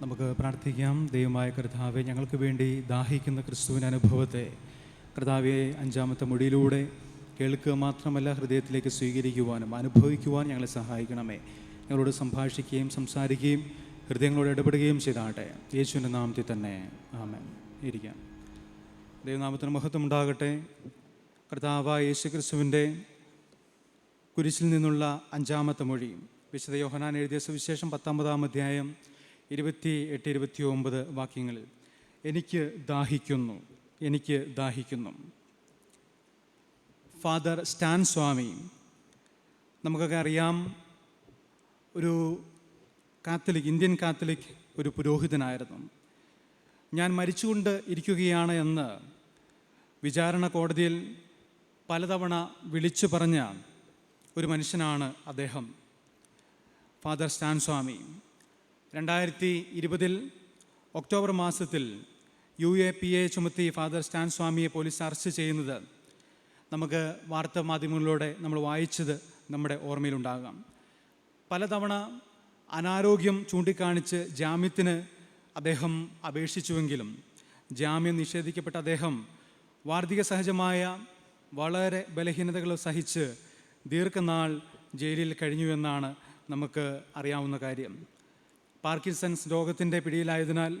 നമുക്ക് പ്രാർത്ഥിക്കാം. ദൈവമായ കർത്താവെ ഞങ്ങൾക്ക് വേണ്ടി ദാഹിക്കുന്ന ക്രിസ്തുവിന്റെ അനുഭവത്തെ കർത്താവെ അഞ്ചാമത്തെ മുടിയിലൂടെ കേൾക്കുക മാത്രമല്ല ഹൃദയത്തിലേക്ക് സ്വീകരിക്കുവാനും അനുഭവിക്കുവാൻ ഞങ്ങളെ സഹായിക്കണമേ. ഞങ്ങളോട് സംഭാഷിക്കുകയും സംസാരിക്കുകയും ഹൃദയങ്ങളോട് ഇടപെടുകയും ചെയ്താട്ടെ യേശുവിന്റെ നാമത്തിൽ തന്നെ. ആമേൻ. ഇരിക്കാം. ദൈവനാമത്തിന് മഹത്വം ഉണ്ടാകട്ടെ. കർത്താവ് യേശു ക്രിസ്തുവിന്റെ കുരിശിൽ നിന്നുള്ള അഞ്ചാമത്തെ മൊഴി. വിശുദ്ധ യോഹനാൻ എഴുതിയ സുവിശേഷം പത്തൊമ്പതാം അധ്യായം ഇരുപത്തി എട്ട് ഇരുപത്തി ഒമ്പത് വാക്യങ്ങളിൽ എനിക്ക് ദാഹിക്കുന്നു എനിക്ക് ദാഹിക്കുന്നു. Father Stan Swamy. നമുക്കൊക്കെ അറിയാം ഒരു കാത്തലിക് ഇന്ത്യൻ കാത്തലിക് ഒരു പുരോഹിതനായിരുന്നു. ഞാൻ മരിച്ചുകൊണ്ട് ഇരിക്കുകയാണ് എന്ന് വിചാരണ കോടതിയിൽ പലതവണ വിളിച്ചു പറഞ്ഞ ഒരു മനുഷ്യനാണ് അദ്ദേഹം. Father Stan Swamy. രണ്ടായിരത്തി ഇരുപതിൽ ഒക്ടോബർ മാസത്തിൽ യു എ പി എ ചുമത്തി ഫാദർ സ്റ്റാൻ സ്വാമിയെ പോലീസ് അറസ്റ്റ് ചെയ്യുന്നത് നമുക്ക് വാർത്താ മാധ്യമങ്ങളിലൂടെ നമ്മൾ വായിച്ചത് നമ്മുടെ ഓർമ്മയിലുണ്ടാകാം. പലതവണ അനാരോഗ്യം ചൂണ്ടിക്കാണിച്ച് ജാമ്യത്തിന് അദ്ദേഹം അപേക്ഷിച്ചുവെങ്കിലും ജാമ്യം നിഷേധിക്കപ്പെട്ട അദ്ദേഹം വാർദ്ധിക സഹജമായ വളരെ ബലഹീനതകൾ സഹിച്ച് ദീർഘനാൾ ജയിലിൽ കഴിഞ്ഞുവെന്നാണ് നമുക്ക് അറിയാവുന്ന കാര്യം. പാർക്കിൻസൺസ് രോഗത്തിന്റെ പിടിയിലായതിനാൽ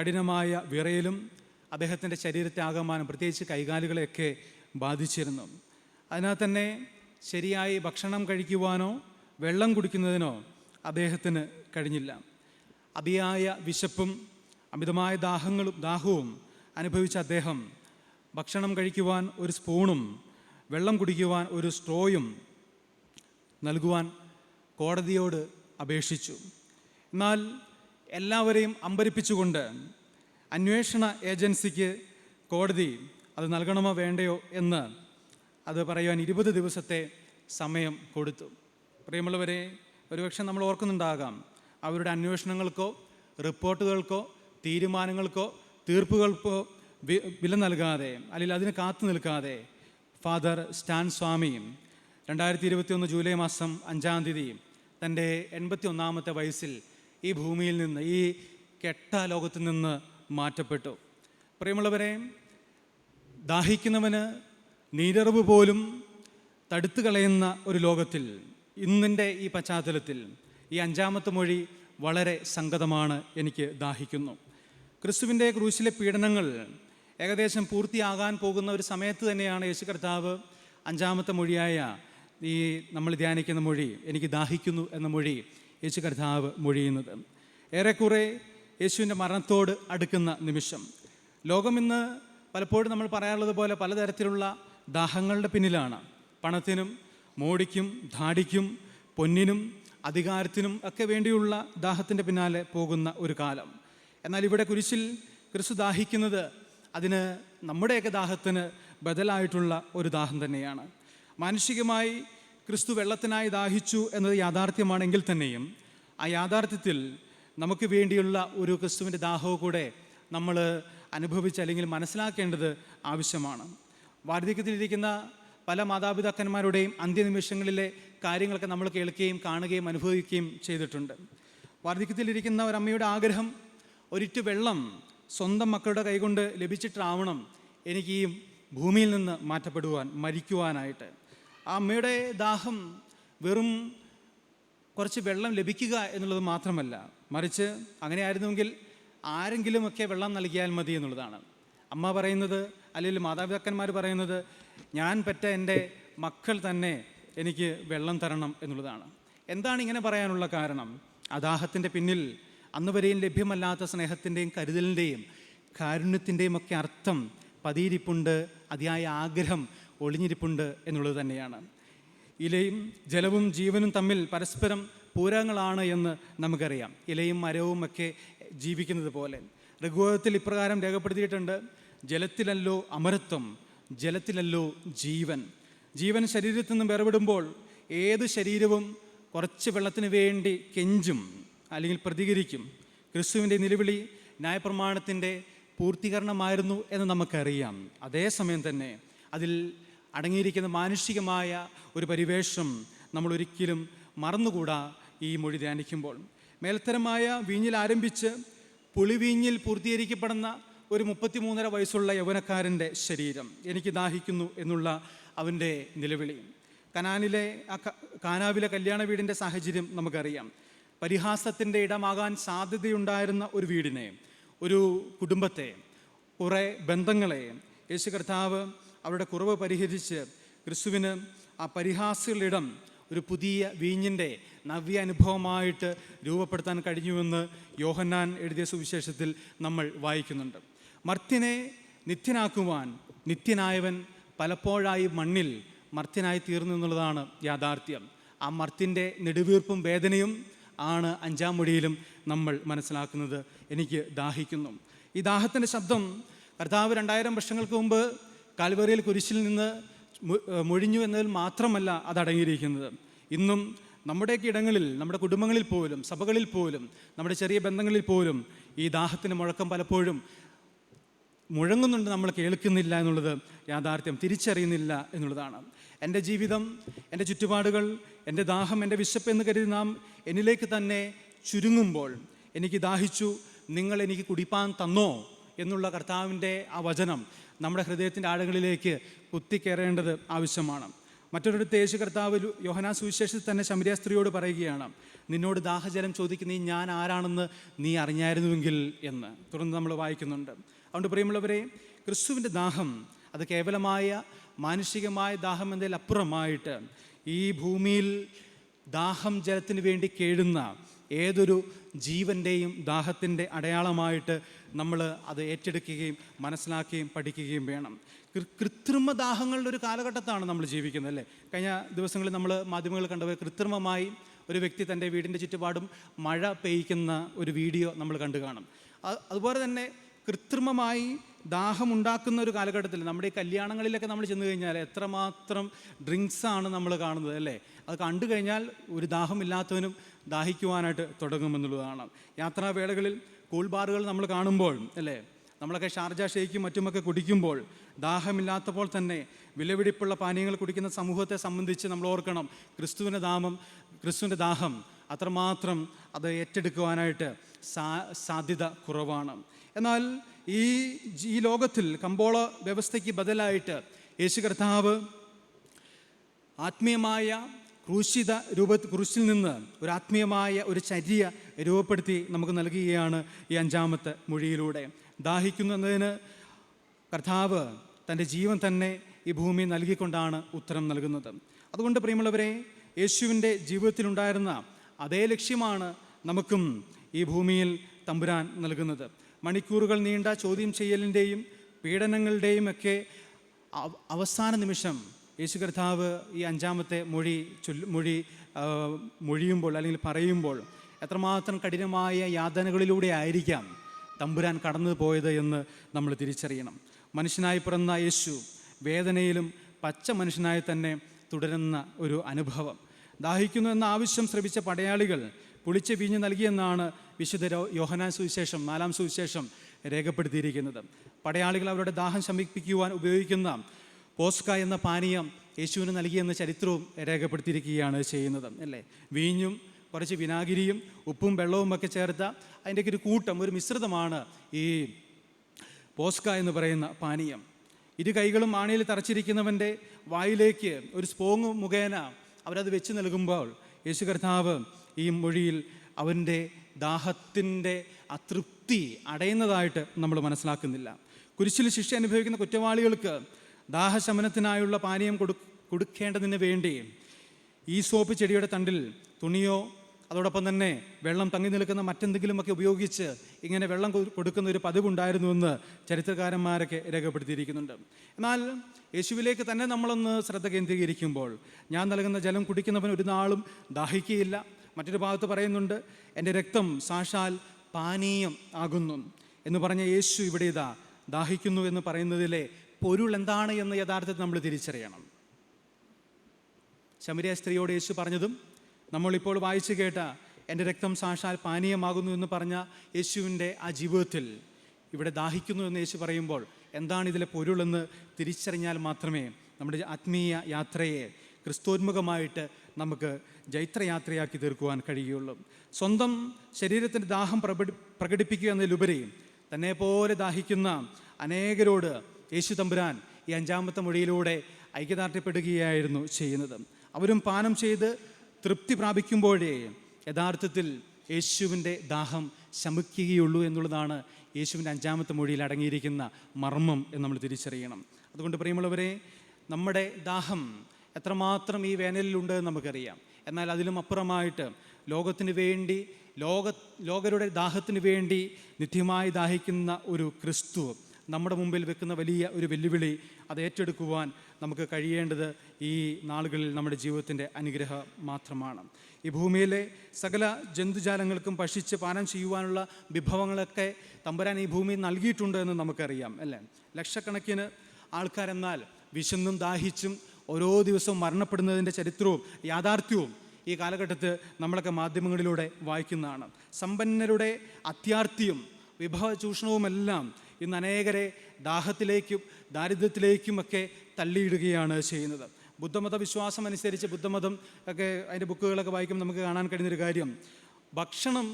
കഠിനമായ വിറയലും അദ്ദേഹത്തിന്റെ ശരീരത്തെ ആകമാനം പ്രത്യേകിച്ച് കൈകാലുകളെയൊക്കെ ബാധിച്ചിരുന്നു. അതിനാൽ തന്നെ ശരിയായി ഭക്ഷണം കഴിക്കുവാനോ വെള്ളം കുടിക്കുന്നതിനോ അദ്ദേഹത്തിന് കഴിഞ്ഞില്ല. അതിയായ വിശപ്പും അമിതമായ ദാഹങ്ങളും ദാഹവും അനുഭവിച്ച അദ്ദേഹം ഭക്ഷണം കഴിക്കുവാൻ ഒരു സ്പൂണും വെള്ളം കുടിക്കുവാൻ ഒരു സ്ട്രോയും നൽകുവാൻ കോടതിയോട് അപേക്ഷിച്ചു. എന്നാൽ എല്ലാവരെയും അമ്പരിപ്പിച്ചുകൊണ്ട് അന്വേഷണ ഏജൻസിക്ക് കോടതി അത് നൽകണമോ വേണ്ടയോ എന്ന് അത് പറയുവാൻ ഇരുപത് ദിവസത്തെ സമയം കൊടുത്തു. പ്രിയമുള്ളവരെ ഒരുപക്ഷെ നമ്മൾ ഓർക്കുന്നുണ്ടാകാം അവരുടെ അന്വേഷണങ്ങൾക്കോ റിപ്പോർട്ടുകൾക്കോ തീരുമാനങ്ങൾക്കോ തീർപ്പുകൾക്കോ വില നൽകാതെ അല്ലെങ്കിൽ അതിന് കാത്തു നിൽക്കാതെ ഫാദർ സ്റ്റാൻ സ്വാമിയും രണ്ടായിരത്തി ഇരുപത്തിയൊന്ന് ജൂലൈ മാസം അഞ്ചാം തീയതി തന്റെ എൺപത്തി ഒന്നാമത്തെ വയസ്സിൽ ഈ ഭൂമിയിൽ നിന്ന് ഈ കെട്ട ലോകത്ത് നിന്ന് മാറ്റപ്പെട്ടു. പ്രിയമുള്ളവരെ ദാഹിക്കുന്നവന് നീരറിവ് പോലും തടുത്തു കളയുന്ന ഒരു ലോകത്തിൽ ഇന്നിന്റെ ഈ പശ്ചാത്തലത്തിൽ ഈ അഞ്ചാമത്തെ മൊഴി വളരെ സംഗതമാണ് എനിക്ക് ദാഹിക്കുന്നു. ക്രിസ്തുവിന്റെ ക്രൂശിലെ പീഡനങ്ങൾ ഏകദേശം പൂർത്തിയാകാൻ പോകുന്ന ഒരു സമയത്ത് തന്നെയാണ് യേശു കർത്താവ് അഞ്ചാമത്തെ മൊഴിയായ ഈ നമ്മൾ ധ്യാനിക്കുന്ന മൊഴി എനിക്ക് ദാഹിക്കുന്നു എന്ന മൊഴി യേശു കർത്താവ് മൊഴിയുന്നത്. ഏറെക്കുറെ യേശുവിന്റെ മരണത്തോട് അടുക്കുന്ന നിമിഷം. ലോകം ഇന്ന് പലപ്പോഴും നമ്മൾ പറയാറുള്ളത് പോലെ പലതരത്തിലുള്ള ദാഹങ്ങളുടെ പിന്നിലാണ്. പണത്തിനും മോടിക്കും ധാടിക്കും പൊന്നിനും അധികാരത്തിനും ഒക്കെ വേണ്ടിയുള്ള ദാഹത്തിന്റെ പിന്നാലെ പോകുന്ന ഒരു കാലം. എന്നാൽ ഇവിടെ കുരിശിൽ ക്രിസ്തു ദാഹിക്കുന്നത് അതിന് നമ്മുടെയൊക്കെ ദാഹത്തിന് ബദലായിട്ടുള്ള ഒരു ദാഹം തന്നെയാണ്. മാനുഷികമായി ക്രിസ്തു വെള്ളത്തിനായി ദാഹിച്ചു എന്നത് യാഥാർത്ഥ്യമാണെങ്കിൽ തന്നെയും ആ യാഥാർത്ഥ്യത്തിൽ നമുക്ക് വേണ്ടിയുള്ള ഒരു ക്രിസ്തുവിന്റെ ദാഹവും കൂടെ നമ്മൾ അനുഭവിച്ച് അല്ലെങ്കിൽ മനസ്സിലാക്കേണ്ടത് ആവശ്യമാണ്. വാർദ്ധക്യത്തിലിരിക്കുന്ന പല മാതാപിതാക്കന്മാരുടെയും അന്ത്യനിമിഷങ്ങളിലെ കാര്യങ്ങളൊക്കെ നമ്മൾ കേൾക്കുകയും കാണുകയും അനുഭവിക്കുകയും ചെയ്തിട്ടുണ്ട്. വാർദ്ധക്യത്തിലിരിക്കുന്ന ഒരമ്മയുടെ ആഗ്രഹം ഒരിറ്റു വെള്ളം സ്വന്തം മക്കളുടെ കൈകൊണ്ട് ലഭിച്ചിട്ടാവണം എനിക്ക് ഈ ഭൂമിയിൽ നിന്ന് മാറ്റപ്പെടുവാൻ മരിക്കുവാനായിട്ട്. ആ അമ്മയുടെ ദാഹം വെറും കുറച്ച് വെള്ളം ലഭിക്കുക എന്നുള്ളത് മാത്രമല്ല മറിച്ച് അങ്ങനെ ആയിരുന്നുവെങ്കിൽ ആരെങ്കിലുമൊക്കെ വെള്ളം നൽകിയാൽ മതി എന്നുള്ളതാണ്. അമ്മ പറയുന്നത് അല്ലെങ്കിൽ മാതാപിതാക്കന്മാർ പറയുന്നത് ഞാൻ പറ്റ എന്റെ മക്കൾ തന്നെ എനിക്ക് വെള്ളം തരണം എന്നുള്ളതാണ്. എന്താണ് ഇങ്ങനെ പറയാനുള്ള കാരണം? അദാഹത്തിന്റെ പിന്നിൽ അന്ന് വരെയും ലഭ്യമല്ലാത്ത സ്നേഹത്തിന്റെയും കരുതലിന്റെയും കാരുണ്യത്തിന്റെയും ഒക്കെ അർത്ഥം പതിയിരിപ്പുണ്ട് അതിയായ ആഗ്രഹം ഒളിഞ്ഞിരിപ്പുണ്ട് എന്നുള്ളത് തന്നെയാണ്. ഇലയും ജലവും ജീവനും തമ്മിൽ പരസ്പരം പൂരകങ്ങളാണ് എന്ന് നമുക്കറിയാം. ഇലയും മരവും ഒക്കെ ജീവിക്കുന്നത് പോലെ. ഋഗ്വേദത്തിൽ ഇപ്രകാരം രേഖപ്പെടുത്തിയിട്ടുണ്ട്. ജലത്തിലല്ലോ അമരത്വം ജലത്തിലല്ലോ ജീവൻ. ജീവൻ ശരീരത്തിൽ നിന്നും വേർപെടുമ്പോൾ ഏത് ശരീരവും കുറച്ച് വെള്ളത്തിന് വേണ്ടി കെഞ്ചും അല്ലെങ്കിൽ പ്രതികരിക്കും. ക്രിസ്തുവിന്റെ നിലവിളി ന്യായപ്രമാണത്തിന്റെ പൂർത്തീകരണമായിരുന്നു എന്ന് നമുക്കറിയാം. അതേസമയം തന്നെ അതിൽ അടങ്ങിയിരിക്കുന്ന മാനുഷികമായ ഒരു പരിവേഷം നമ്മൾ ഒരിക്കലും മറന്നുകൂടാ ഈ മൊഴി ധ്യാനിക്കുമ്പോൾ. മേൽത്തരമായ വീഞ്ഞിൽ ആരംഭിച്ച് പുളിവീഞ്ഞിൽ പൂർത്തീകരിക്കപ്പെടുന്ന ഒരു മുപ്പത്തിമൂന്നര വയസ്സുള്ള യൗവനക്കാരന്റെ ശരീരം എനിക്ക് ദാഹിക്കുന്നു എന്നുള്ള അവന്റെ നിലവിളി. കനാനിലെ ആ കാനാവിലെ കല്യാണ വീടിന്റെ സാഹചര്യം നമുക്കറിയാം. പരിഹാസത്തിന്റെ ഇടമാകാൻ സാധ്യതയുണ്ടായിരുന്ന ഒരു വീടിനെ ഒരു കുടുംബത്തെ കുറേ ബന്ധങ്ങളെ യേശു കർത്താവ് അവരുടെ കുറവ് പരിഹരിച്ച് ക്രിസ്തുവിന് ആ പരിഹാസികളിടം ഒരു പുതിയ വീഞ്ഞിന്റെ നവ്യ അനുഭവമായിട്ട് രൂപപ്പെടുത്താൻ കഴിഞ്ഞുവെന്ന് യോഹന്നാൻ എഴുതിയ സുവിശേഷത്തിൽ നമ്മൾ വായിക്കുന്നുണ്ട്. മർത്യനെ നിത്യനാക്കുവാൻ നിത്യനായവൻ പലപ്പോഴായി മണ്ണിൽ മർത്യനായി തീർന്നു എന്നുള്ളതാണ് യാഥാർത്ഥ്യം. ആ മർത്തിന്റെ നെടുവീർപ്പും വേദനയും ആണ് അഞ്ചാം മൊഴിയിലും നമ്മൾ മനസ്സിലാക്കുന്നത്. എനിക്ക് ദാഹിക്കുന്നു. ഈ ദാഹത്തിന്റെ ശബ്ദം കർത്താവ് രണ്ടായിരം വർഷങ്ങൾക്ക് മുമ്പ് കാൽവറിയിൽ കുരിശിൽ നിന്ന് മൊഴിഞ്ഞു എന്നതിൽ മാത്രമല്ല അതടങ്ങിയിരിക്കുന്നത് ഇന്നും നമ്മുടെയൊക്കെ ഇടങ്ങളിൽ നമ്മുടെ കുടുംബങ്ങളിൽ പോലും സഭകളിൽ പോലും നമ്മുടെ ചെറിയ ബന്ധങ്ങളിൽ പോലും ഈ ദാഹത്തിന്റെ മുഴക്കം പലപ്പോഴും മുഴങ്ങുന്നുണ്ട് നമ്മൾ കേൾക്കുന്നില്ല എന്നുള്ളത് യാഥാർത്ഥ്യം തിരിച്ചറിയുന്നില്ല എന്നുള്ളതാണ്. എന്റെ ജീവിതം എന്റെ ചുറ്റുപാടുകൾ എന്റെ ദാഹം എന്റെ വിശപ്പ് എന്ന് കരുതി നാം എന്നിലേക്ക് തന്നെ ചുരുങ്ങുമ്പോൾ എനിക്ക് ദാഹിച്ചു നിങ്ങൾ എനിക്ക് കുടിപ്പാൻ തന്നോ? എന്നുള്ള കർത്താവിന്റെ ആ വചനം നമ്മുടെ ഹൃദയത്തിന്റെ ആഴങ്ങളിലേക്ക് കുത്തിക്കയറേണ്ടത് ആവശ്യമാണ്. മറ്റൊരിടത്ത് യേശു കർത്താവ് യോഹനാ സുവിശേഷത്തിൽ തന്നെ ശമരിയ സ്ത്രീയോട് പറയുകയാണ് നിന്നോട് ദാഹജലം ചോദിക്കുന്ന ഞാൻ ആരാണെന്ന് നീ അറിഞ്ഞായിരുന്നുവെങ്കിൽ എന്ന്. തുടർന്ന് നമ്മൾ വായിക്കുന്നുണ്ട്. അതുകൊണ്ട് പ്രിയമുള്ളവരെ ക്രിസ്തുവിന്റെ ദാഹം അത് കേവലമായ മാനുഷികമായ ദാഹം എന്നതിലപ്പുറമായിട്ട് ഈ ഭൂമിയിൽ ദാഹം ജലത്തിന് വേണ്ടി കേഴുന്ന ഏതൊരു ജീവന്റെയും ദാഹത്തിന്റെ അടയാളമായിട്ട് നമ്മൾ അത് ഏറ്റെടുക്കുകയും മനസ്സിലാക്കുകയും പഠിക്കുകയും വേണം. കൃത്രിമ ദാഹങ്ങളുടെ ഒരു കാലഘട്ടത്താണ് നമ്മൾ ജീവിക്കുന്നത് അല്ലേ? കഴിഞ്ഞ ദിവസങ്ങളിൽ നമ്മൾ മാധ്യമങ്ങൾ കണ്ടത് കൃത്രിമമായി ഒരു വ്യക്തി തന്റെ വീടിന്റെ ചുറ്റുപാടും മഴ പെയ്യ്ക്കുന്ന ഒരു വീഡിയോ നമ്മൾ കണ്ടു കാണും. അതുപോലെ തന്നെ കൃത്രിമമായി ദാഹമുണ്ടാക്കുന്ന ഒരു കാലഘട്ടത്തിൽ നമ്മുടെ ഈ കല്യാണങ്ങളിലൊക്കെ നമ്മൾ ചെന്ന് കഴിഞ്ഞാൽ എത്രമാത്രം ഡ്രിങ്ക്സ് ആണ് നമ്മൾ കാണുന്നത് അല്ലേ? അത് കണ്ടു കഴിഞ്ഞാൽ ഒരു ദാഹമില്ലാത്തവനും ദാഹിക്കുവാനായിട്ട് തുടങ്ങുമെന്നുള്ളതാണ് യാത്രാവേളകളിൽ കൂൾ ബാറുകൾ നമ്മൾ കാണുമ്പോൾ അല്ലേ? നമ്മളൊക്കെ ഷാർജ ഷേക്കും മറ്റുമൊക്കെ കുടിക്കുമ്പോൾ ദാഹമില്ലാത്തപ്പോൾ തന്നെ വിലപിടിപ്പുള്ള പാനീയങ്ങൾ കുടിക്കുന്ന സമൂഹത്തെ സംബന്ധിച്ച് നമ്മൾ ഓർക്കണം ക്രിസ്തുവിന്റെ ദാഹം ക്രിസ്തുവിന്റെ ദാഹം അത്രമാത്രം അത് ഏറ്റെടുക്കുവാനായിട്ട് സാധ്യത കുറവാണ്. എന്നാൽ ഈ ഈ ലോകത്തിൽ കമ്പോള വ്യവസ്ഥയ്ക്ക് ബദലായിട്ട് യേശു കർത്താവ് ആത്മീയമായ ക്രൂശിത രൂപ ക്രൂശിൽ നിന്ന് ഒരു ആത്മീയമായ ഒരു ചര്യ രൂപപ്പെടുത്തി നമുക്ക് നൽകുകയാണ് ഈ അഞ്ചാമത്തെ മൊഴിയിലൂടെ. ദാഹിക്കുന്നു എന്നതിന് കർത്താവ് തന്റെ ജീവൻ തന്നെ ഈ ഭൂമി നൽകിക്കൊണ്ടാണ് ഉത്തരം നൽകുന്നത്. അതുകൊണ്ട് പ്രിയമുള്ളവരെ യേശുവിന്റെ ജീവിതത്തിലുണ്ടായിരുന്ന അതേ ലക്ഷ്യമാണ് നമുക്കും ഈ ഭൂമിയിൽ തമ്പുരാൻ നൽകുന്നത്. മണിക്കൂറുകൾ നീണ്ട ചോദ്യം ചെയ്യലിന്റെയും പീഡനങ്ങളുടെയും ഒക്കെ അവസാന നിമിഷം യേശു കർത്താവ് ഈ അഞ്ചാമത്തെ മൊഴി മൊഴി മൊഴിയുമ്പോൾ അല്ലെങ്കിൽ പറയുമ്പോൾ എത്രമാത്രം കഠിനമായ യാതനകളിലൂടെ ആയിരിക്കാം തമ്പുരാൻ കടന്നു പോയത് എന്ന് നമ്മൾ തിരിച്ചറിയണം. മനുഷ്യനായി പിറന്ന യേശു വേദനയിലും പച്ച മനുഷ്യനായി തന്നെ തുടരുന്ന ഒരു അനുഭവം. ദാഹിക്കുന്നു എന്ന ആവശ്യം ശ്രമിച്ച പടയാളികൾ പുളിച്ച് പിഞ്ഞ് നൽകിയെന്നാണ് വിശുദ്ധ യോഹനാൻ സുവിശേഷം നാലാം സുവിശേഷം രേഖപ്പെടുത്തിയിരിക്കുന്നത്. പടയാളികൾ അവരുടെ ദാഹം ശമിപ്പിക്കുവാൻ ഉപയോഗിക്കുന്ന പോസ്ക എന്ന പാനീയം യേശുവിന് നൽകിയെന്ന ചരിത്രവും രേഖപ്പെടുത്തിയിരിക്കുകയാണ് ചെയ്യുന്നത് അല്ലേ? വീഞ്ഞും കുറച്ച് വിനാഗിരിയും ഉപ്പും വെള്ളവും ഒക്കെ ചേർത്ത അതിന്റെയൊക്കെ ഒരു കൂട്ടം ഒരു മിശ്രിതമാണ് ഈ പോസ്ക എന്ന് പറയുന്ന പാനീയം. ഇരു കൈകളും ആണിയിൽ തറച്ചിരിക്കുന്നവന്റെ വായിലേക്ക് ഒരു സ്പോങ് മുഖേന അവരത് വെച്ച് നൽകുമ്പോൾ യേശു കർത്താവ് ഈ മൊഴിയിൽ അവന്റെ ദാഹത്തിന്റെ അതൃപ്തി അടയുന്നതായിട്ട് നമ്മൾ മനസ്സിലാക്കുന്നില്ല. കുരിശിൽ ശിക്ഷ അനുഭവിക്കുന്ന കുറ്റവാളികൾക്ക് ദാഹശമനത്തിനായുള്ള പാനീയം കൊടു കൊടുക്കേണ്ടതിന് വേണ്ടി ഈ സോപ്പ് ചെടിയുടെ തണ്ടിൽ തുണിയോ അതോടൊപ്പം തന്നെ വെള്ളം തങ്ങി നിൽക്കുന്ന മറ്റെന്തെങ്കിലുമൊക്കെ ഉപയോഗിച്ച് ഇങ്ങനെ വെള്ളം കൊടുക്കുന്ന ഒരു പതിവുണ്ടായിരുന്നുവെന്ന് ചരിത്രകാരന്മാരൊക്കെ രേഖപ്പെടുത്തിയിരിക്കുന്നുണ്ട്. എന്നാൽ യേശുവിലേക്ക് തന്നെ നമ്മളൊന്ന് ശ്രദ്ധ കേന്ദ്രീകരിക്കുമ്പോൾ ഞാൻ നൽകുന്ന ജലം കുടിക്കുന്നവൻ ഒരു നാളും ദാഹിക്കുകയില്ല. മറ്റൊരു ഭാഗത്ത് പറയുന്നുണ്ട് എന്റെ രക്തം സാക്ഷാൽ പാനീയം ആകുന്നു എന്ന് പറഞ്ഞ യേശു ഇവിടെ ഇതാ ദാഹിക്കുന്നു എന്ന് പറയുന്നതിലെ പൊരുൾ എന്താണ് എന്ന് യഥാർത്ഥത്തിൽ നമ്മൾ തിരിച്ചറിയണം. ശമരിയ സ്ത്രീയോട് യേശു പറഞ്ഞതും നമ്മളിപ്പോൾ വായിച്ചു കേട്ട എന്റെ രക്തം സാക്ഷാൽ പാനീയമാകുന്നു എന്ന് പറഞ്ഞ യേശുവിന്റെ ആ ജീവിതത്തിൽ ഇവിടെ ദാഹിക്കുന്നു എന്ന് യേശു പറയുമ്പോൾ എന്താണ് ഇതിലെ പൊരുളെന്ന് തിരിച്ചറിഞ്ഞാൽ മാത്രമേ നമ്മുടെ ആത്മീയ യാത്രയെ ക്രിസ്തോന്മുഖമായിട്ട് നമുക്ക് ജൈത്രയാത്രയാക്കി തീർക്കുവാൻ കഴിയുള്ളൂ. സ്വന്തം ശരീരത്തിന്റെ ദാഹം പ്രകടി പ്രകടിപ്പിക്കുക എന്നതിലുപരി തന്നെ പോലെ ദാഹിക്കുന്ന അനേകരോട് യേശു തമ്പുരാൻ ഈ അഞ്ചാമത്തെ മൊഴിയിലൂടെ ഐക്യദാർഢ്യപ്പെടുകയായിരുന്നു ചെയ്യുന്നത്. അവരും പാനം ചെയ്ത് തൃപ്തി പ്രാപിക്കുമ്പോഴേ യഥാർത്ഥത്തിൽ യേശുവിന്റെ ദാഹം ശമിക്കുകയുള്ളൂ എന്നുള്ളതാണ് യേശുവിന്റെ അഞ്ചാമത്തെ മൊഴിയിൽ അടങ്ങിയിരിക്കുന്ന മർമ്മം എന്ന് നമ്മൾ തിരിച്ചറിയണം. അതുകൊണ്ട് പ്രിയമുള്ളവരെ നമ്മുടെ ദാഹം എത്രമാത്രം ഈ വേനലിലുണ്ട് എന്ന് നമുക്കറിയാം. എന്നാൽ അതിലും അപ്പുറമായിട്ട് ലോകത്തിന് വേണ്ടി ലോക ലോകരുടെ ദാഹത്തിന് വേണ്ടി നിത്യമായി ദാഹിക്കുന്ന ഒരു ക്രിസ്തു നമ്മുടെ മുമ്പിൽ വെക്കുന്ന വലിയ ഒരു വെല്ലുവിളി അത് ഏറ്റെടുക്കുവാൻ നമുക്ക് കഴിയേണ്ടത് ഈ നാളുകളിൽ നമ്മുടെ ജീവിതത്തിന്റെ അനുഗ്രഹം മാത്രമാണ്. ഈ ഭൂമിയിലെ സകല ജന്തുജാലങ്ങൾക്കും ഭക്ഷിച്ച് പാനം ചെയ്യുവാനുള്ള വിഭവങ്ങളൊക്കെ തമ്പുരാൻ ഈ ഭൂമിയിൽ നൽകിയിട്ടുണ്ട് എന്ന് നമുക്കറിയാം അല്ലേ? ലക്ഷക്കണക്കിന് ആൾക്കാരെന്നാൽ വിശന്നും ദാഹിച്ചും ഓരോ ദിവസവും മരണപ്പെടുന്നതിന്റെ ചരിത്രവും യാഥാർത്ഥ്യവും ഈ കാലഘട്ടത്ത് നമ്മളൊക്കെ മാധ്യമങ്ങളിലൂടെ വായിക്കുന്നതാണ്. സമ്പന്നരുടെ അത്യാർത്തിയും വിഭവ ചൂഷണവുമെല്ലാം ഇന്ന് അനേകരെ ദാഹത്തിലേക്കും ദാരിദ്ര്യത്തിലേക്കുമൊക്കെ തള്ളിയിടുകയാണ് ചെയ്യുന്നത്. ബുദ്ധമത വിശ്വാസം അനുസരിച്ച് ബുദ്ധമതം ഒക്കെ അതിന്റെ ബുക്കുകളൊക്കെ വായിക്കുമ്പോൾ നമുക്ക് കാണാൻ കഴിയുന്നൊരു കാര്യം. ഭക്ഷണം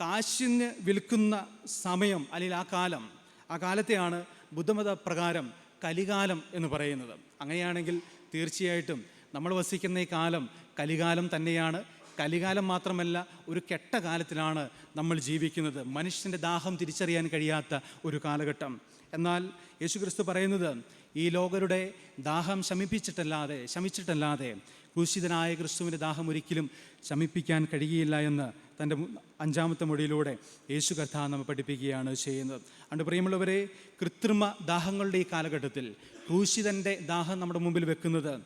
കാശിന് വിൽക്കുന്ന സമയം അല്ലെങ്കിൽ ആ കാലം ആ കാലത്തെയാണ് ബുദ്ധമത പ്രകാരം കലികാലം എന്ന് പറയുന്നത്. അങ്ങനെയാണെങ്കിൽ തീർച്ചയായിട്ടും നമ്മൾ വസിക്കുന്ന ഈ കാലം കലികാലം തന്നെയാണ്. കലികാലം മാത്രമല്ല ഒരു കെട്ട കാലത്തിലാണ് നമ്മൾ ജീവിക്കുന്നത്. മനുഷ്യന്റെ ദാഹം തിരിച്ചറിയാൻ കഴിയാത്ത ഒരു കാലഘട്ടം. എന്നാൽ യേശുക്രിസ്തു പറയുന്നത് ഈ ലോകരുടെ ദാഹം ശമിപ്പിച്ചിട്ടല്ലാതെ ശമിച്ചിട്ടല്ലാതെ ക്രൂശിതനായ ക്രിസ്തുവിന്റെ ദാഹം ഒരിക്കലും ശമിപ്പിക്കാൻ കഴിയില്ല എന്ന് തന്റെ അഞ്ചാമത്തെ മൊഴിയിലൂടെ യേശു കഥ നമ്മെ പഠിപ്പിക്കുകയാണ് ചെയ്യുന്നത്. അതുകൊണ്ട് പ്രിയമുള്ളവരെ കൃത്രിമ ദാഹങ്ങളുടെ ഈ കാലഘട്ടത്തിൽ ക്രൂശിതന്റെ ദാഹം നമ്മുടെ മുമ്പിൽ വെക്കുന്നത്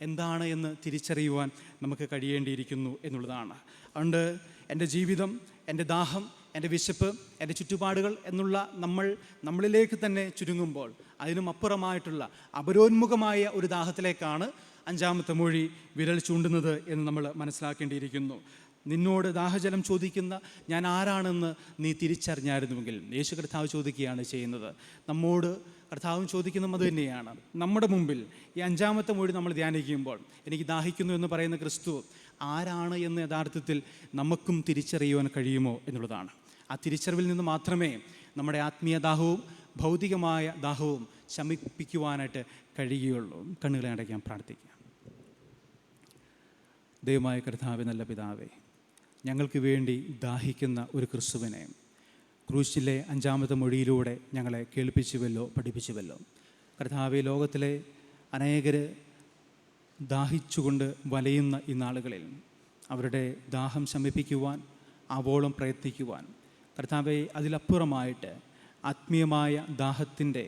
എന്താണ് എന്ന് തിരിച്ചറിയുവാൻ നമുക്ക് കഴിയേണ്ടിയിരിക്കുന്നു എന്നുള്ളതാണ്. അതുകൊണ്ട് എന്റെ ജീവിതം എന്റെ ദാഹം എന്റെ വിശപ്പ് എന്റെ ചുറ്റുപാടുകൾ എന്നുള്ള നമ്മൾ നമ്മളിലേക്ക് തന്നെ ചുരുങ്ങുമ്പോൾ അതിനും അപ്പുറമായിട്ടുള്ള അപരോന്മുഖമായ ഒരു ദാഹത്തിലേക്കാണ് അഞ്ചാമത്തെ മൊഴി വിരൽ ചൂണ്ടുന്നത് എന്ന് നമ്മൾ മനസ്സിലാക്കേണ്ടിയിരിക്കുന്നു. നിന്നോട് ദാഹജലം ചോദിക്കുന്ന ഞാൻ ആരാണെന്ന് നീ തിരിച്ചറിഞ്ഞായിരുന്നുവെങ്കിൽ യേശു കർത്താവ് ചോദിക്കുകയാണ് ചെയ്യുന്നത്. നമ്മോട് കർത്താവും ചോദിക്കുന്നതും അത് തന്നെയാണ്. നമ്മുടെ മുമ്പിൽ ഈ അഞ്ചാമത്തെ മൊഴി നമ്മൾ ധ്യാനിക്കുമ്പോൾ എനിക്ക് ദാഹിക്കുന്നു എന്ന് പറയുന്ന ക്രിസ്തു ആരാണ് എന്ന് യഥാർത്ഥത്തിൽ നമുക്കും തിരിച്ചറിയുവാൻ കഴിയുമോ എന്നുള്ളതാണ്. ആ തിരിച്ചറിവിൽ നിന്ന് മാത്രമേ നമ്മുടെ ആത്മീയ ദാഹവും ഭൗതികമായ ദാഹവും ശമിപ്പിക്കുവാനായിട്ട് കഴിയുകയുള്ളൂ. കണ്ണുകളെ അടയ്ക്കാൻ പ്രാർത്ഥിക്കാം. ദൈവമായ കർത്താവെ നല്ല പിതാവേ ഞങ്ങൾക്ക് വേണ്ടി ദാഹിക്കുന്ന ഒരു ക്രിസ്തുവിനെ ക്രൂശിലെ അഞ്ചാമത്തെ മൊഴിയിലൂടെ ഞങ്ങളെ കേൾപ്പിച്ചുവല്ലോ പഠിപ്പിച്ചുവല്ലോ. കർത്താവെ ലോകത്തിലെ അനേകർ ദാഹിച്ചുകൊണ്ട് വലയുന്ന ഈ നാളുകളിൽ അവരുടെ ദാഹം ശമിപ്പിക്കുവാൻ ആവോളം പ്രയത്നിക്കുവാൻ കർത്താവെ അതിലപ്പുറമായിട്ട് ആത്മീയമായ ദാഹത്തിന്റെ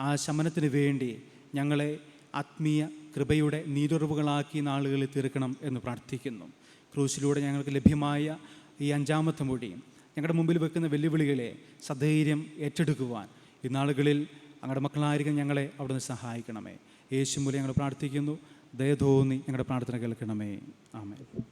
ആ ശമനത്തിന് വേണ്ടി ഞങ്ങളെ ആത്മീയ കൃപയുടെ നീരുറവുകളാക്കി നാളുകളിൽ തീർക്കണം എന്ന് പ്രാർത്ഥിക്കുന്നു. ക്രൂശിലൂടെ ഞങ്ങൾക്ക് ലഭ്യമായ ഈ അഞ്ചാമത്തെ മൊഴി ഞങ്ങളുടെ മുമ്പിൽ വെക്കുന്ന വെല്ലുവിളികളെ സധൈര്യം ഏറ്റെടുക്കുവാൻ ഇന്നാളുകളിൽ നാളുകളിൽ ഞങ്ങളുടെ മക്കളായിരിക്കും ഞങ്ങളെ അവിടുന്ന് സഹായിക്കണമേ. യേശു മൂലം ഞങ്ങൾ പ്രാർത്ഥിക്കുന്നു. ദയ തോന്നി ഞങ്ങളുടെ പ്രാർത്ഥന കേൾക്കണമേ. ആമേ